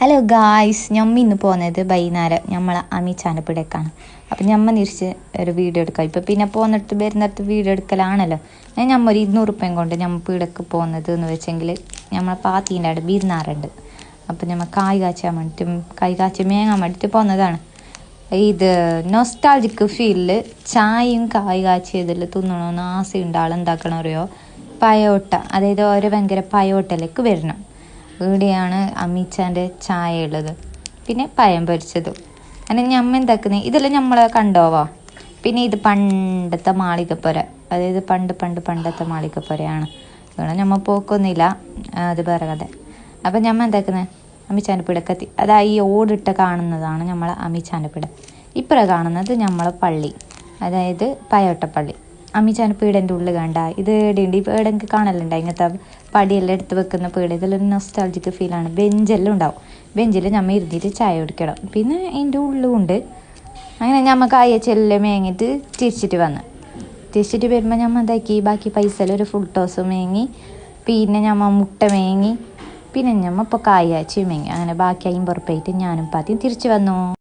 Hello guys ഞമ്മ ഇന്ന് പോകുന്നത് വൈകുന്നേരം നമ്മളെ അമി ചാനപ്പിടേക്കാണ് അപ്പം ഞമ്മ തിരിച്ച് ഒരു വീഡിയോ എടുക്കാം. ഇപ്പം പിന്നെ പോകുന്നിടത്ത് വരുന്നിടത്ത് വീഡിയോ എടുക്കലാണല്ലോ. ഞമ്മ ഒരു ഇരുന്നൂറ് ഉപ്പയും കൊണ്ട് ഞമ്മ പീടക്ക് പോകുന്നത് എന്ന് വെച്ചെങ്കിൽ നമ്മളെ പാത്തീന്റെ അവിടെ വിരുന്നാറുണ്ട്. അപ്പം ഞമ്മ കായ് കാച്ചാൻ വേണ്ടിയിട്ടും കായ് കാച്ചി മേങ്ങാൻ വേണ്ടിയിട്ട് പോകുന്നതാണ് ഇത് നൊസ്റ്റാൾജിക്ക് ഫീലിൽ ചായയും കായ് കാച്ചിയതിൽ തിന്നണമെന്ന് ആസയുണ്ട് ആളെന്താക്കണറിയോ? പയോട്ട. അതായത് ഓരോ ഭയങ്കര പയോട്ടയിലേക്ക് വരണം. ഇവിടെയാണ് അമ്മീച്ചാന്റെ ചായ ഉള്ളത് പിന്നെ പയം പൊരിച്ചതും. അങ്ങനെ ഞമ്മ എന്താക്കുന്നത് ഇതെല്ലാം നമ്മൾ കണ്ടോവാ? പിന്നെ ഇത് പണ്ടത്തെ മാളികപ്പുര. അതായത് പണ്ട് പണ്ട് പണ്ടത്തെ മാളികപ്പുരയാണ്. ഇവിടെ ഞമ്മ പോക്കൊന്നുമില്ല. അത് കഥ. അപ്പം ഞമ്മ എന്താക്കുന്നത് അമ്മീച്ചാന്റെ പിടക്കത്തി. അതാ ഈ ഓടിട്ട് കാണുന്നതാണ് നമ്മളെ അമ്മീച്ചാന്റെ പിട. ഇപ്പുറ കാണുന്നത് നമ്മളെ പള്ളി. അതായത് പയോട്ടപ്പള്ളി. അമ്മിച്ചാന്റെ പീടന്റെ ഉള്ളിൽ കണ്ട. ഇത് ഡിണ്ടി ഇപ്പോൾ എനിക്ക് കാണലുണ്ട്. ഇങ്ങനത്തെ പടിയെല്ലാം എടുത്ത് വെക്കുന്ന പീട. ഇതെല്ലാം നൊസ്റ്റാൾജിക്ക് ഫീലാണ് ബെഞ്ചെല്ലാം ഉണ്ടാവും. ബെഞ്ചിൽ നമ്മൾ ഇരുന്നിട്ട് ചായ കുടിക്കണം. പിന്നെ അതിന്റെ ഉള്ളുണ്ട് അങ്ങനെ ഞമ്മ കായച്ചെല്ലാം മേങ്ങിയിട്ട് തിരിച്ചിട്ട് വന്ന്. തിരിച്ചിട്ട് വരുമ്പോൾ ഞമ്മ എന്താക്കി? ബാക്കി പൈസയിൽ ഒരു ഫുൾ ടോസ് മേങ്ങി. പിന്നെ ഞമ്മ മുട്ട മേങ്ങി. പിന്നെ ഞമ്മ ഇപ്പോൾ കായ മേങ്ങി അങ്ങനെ ബാക്കി ഉറുപ്പ്യായിട്ട് ഞാനും പാത്തിയും തിരിച്ചു വന്നു.